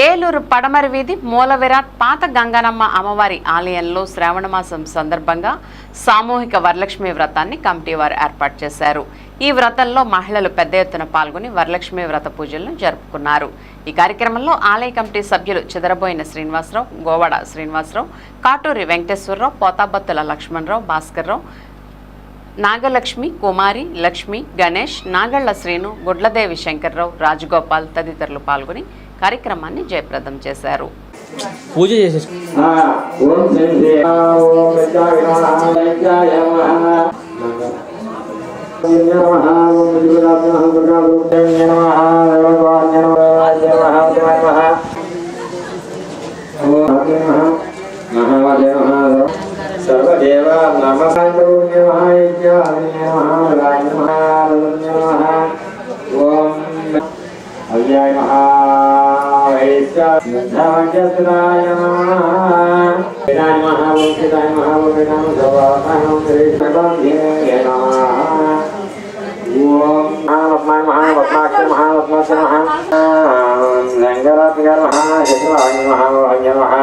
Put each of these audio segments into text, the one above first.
ఏలూరు పడమర వీధి మూల విరాట్ పాత గంగానమ్మ అమ్మవారి ఆలయంలో శ్రావణమాసం సందర్భంగా సామూహిక వరలక్ష్మి వ్రతాన్ని కమిటీ వారు ఏర్పాటు చేశారు. ఈ వ్రతంలో మహిళలు పెద్ద ఎత్తున పాల్గొని వరలక్ష్మి వ్రత పూజలను జరుపుకున్నారు. ఈ కార్యక్రమంలో ఆలయ కమిటీ సభ్యులు చెదరబోయిన శ్రీనివాసరావు గోవాడ శ్రీనివాసరావు కాటూరి వెంకటేశ్వరరావు పోతాబత్తుల లక్ష్మణరావు భాస్కర్రావు నాగలక్ష్మి కుమారి లక్ష్మి గణేష్ నాగళ్ళ శ్రీను గుడ్లదేవి శంకర్రావు రాజగోపాల్ తదితరులు పాల్గొని కార్యక్రమాన్ని జయప్రదం చేశారు పూజ చేసేసుకో ก็เดวะนามาไซโยเยวะไอเยวะเยวะลายมหาลุนเยวะวมอายายมหาเอจานาจัตรายมหาเวรายมหาวุฒิรายมหาวุฒินามสวะนะโมเตสะบังเยเยนะวมอาลมายมหาวัตนาคมหาวัตนาสมหานังกรัตกรมหาเหตุลายมหาวัญมหา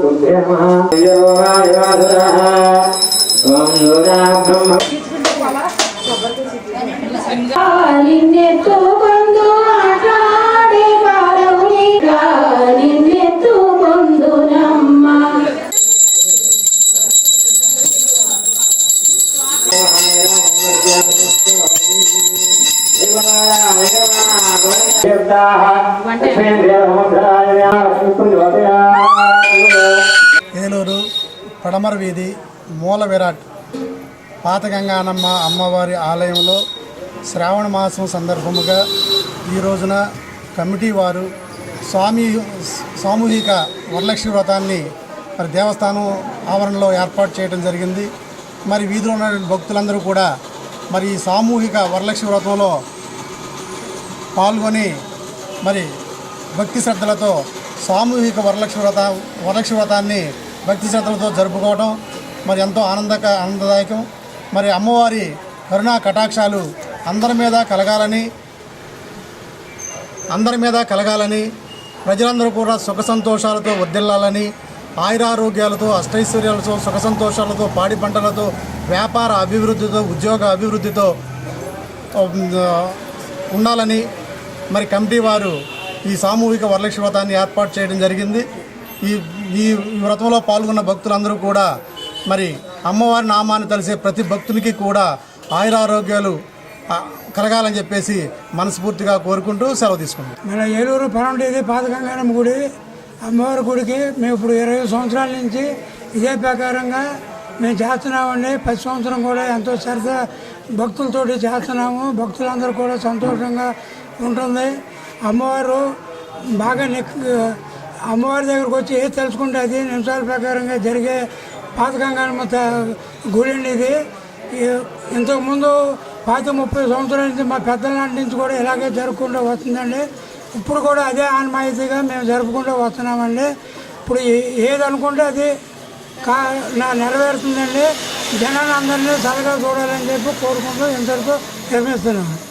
దుర్గే నమః యోగాయ వాసురః ఓం యోగా బ్రహ్మ నిన్నెత్తు బంధు ఏలూరు పడమర వీధి మూల విరాట్ పాత గంగానమ్మ అమ్మవారి ఆలయంలో శ్రావణ మాసం సందర్భముగా ఈ రోజున కమిటీ వారు స్వామి సామూహిక వరలక్ష్మి వ్రతాన్ని మరి దేవస్థానం ఆవరణలో ఏర్పాటు చేయడం జరిగింది. మరి వీధిలో ఉన్నటువంటి భక్తులందరూ కూడా మరి ఈ సామూహిక వరలక్ష్మి వ్రతంలో పాల్గొని మరి భక్తి శ్రద్ధలతో సామూహిక వరలక్ష్మి వ్రత వరలక్ష్మి వ్రతాన్ని భక్తి శ్రద్ధలతో జరుపుకోవడం మరి ఎంతో ఆనందక ఆనందదాయకం. మరి అమ్మవారి కరుణా కటాక్షాలు అందరి మీద కలగాలని అందరి మీద కలగాలని ప్రజలందరూ కూడా సుఖ సంతోషాలతో వర్దిల్లాలని ఆయురారోగ్యాలతో అష్టైశ్వర్యాలతో సుఖ సంతోషాలతో పాడి పంటలతో వ్యాపార అభివృద్ధితో ఉద్యోగ అభివృద్ధితో ఉండాలని మరి కమిటీ వారు ఈ సామూహిక వరలక్ష్మి వ్రతాన్ని ఏర్పాటు చేయడం జరిగింది. ఈ ఈ వ్రతంలో పాల్గొన్న భక్తులందరూ కూడా మరి అమ్మవారి నామాన్ని తెలిసే ప్రతి భక్తునికి కూడా ఆయురారోగ్యాలు కలగాలని చెప్పేసి మనస్ఫూర్తిగా కోరుకుంటూ సెలవు తీసుకుంటాం మన ఏలూరు పనుండేది పాత గుడి అమ్మవారి గుడికి మేము ఇప్పుడు ఇరవై సంవత్సరాల నుంచి ఇదే ప్రకారంగా మేము చేస్తున్నామండి. ప్రతి సంవత్సరం కూడా ఎంతో సరదా భక్తులతోటి చేస్తున్నాము. భక్తులందరూ కూడా సంతోషంగా ఉంటుంది. అమ్మవారు బాగా నెక్ అమ్మవారి దగ్గరకు వచ్చి ఏది తెలుసుకుంటే అది నిమిషాల ప్రకారంగా జరిగే పాతకంగానమ్మ త- గుడి ఇది. ఇంతకుముందు పాత ముప్పై సంవత్సరాల నుంచి మా పెద్దల నాటి నుంచి కూడా ఇలాగే జరుపుకుంటూ వస్తుందండి. ఇప్పుడు కూడా అదే ఆన్మాయితీగా మేము జరుపుకుంటూ వస్తున్నామండి. ఇప్పుడు ఏది అనుకుంటే అది కా నా నెరవేరుతుందండి. జనాన్ని అందరినీ చల్లగా చూడాలని చెప్పి కోరుకుంటూ ఇంతవరకు నిర్మిస్తున్నాము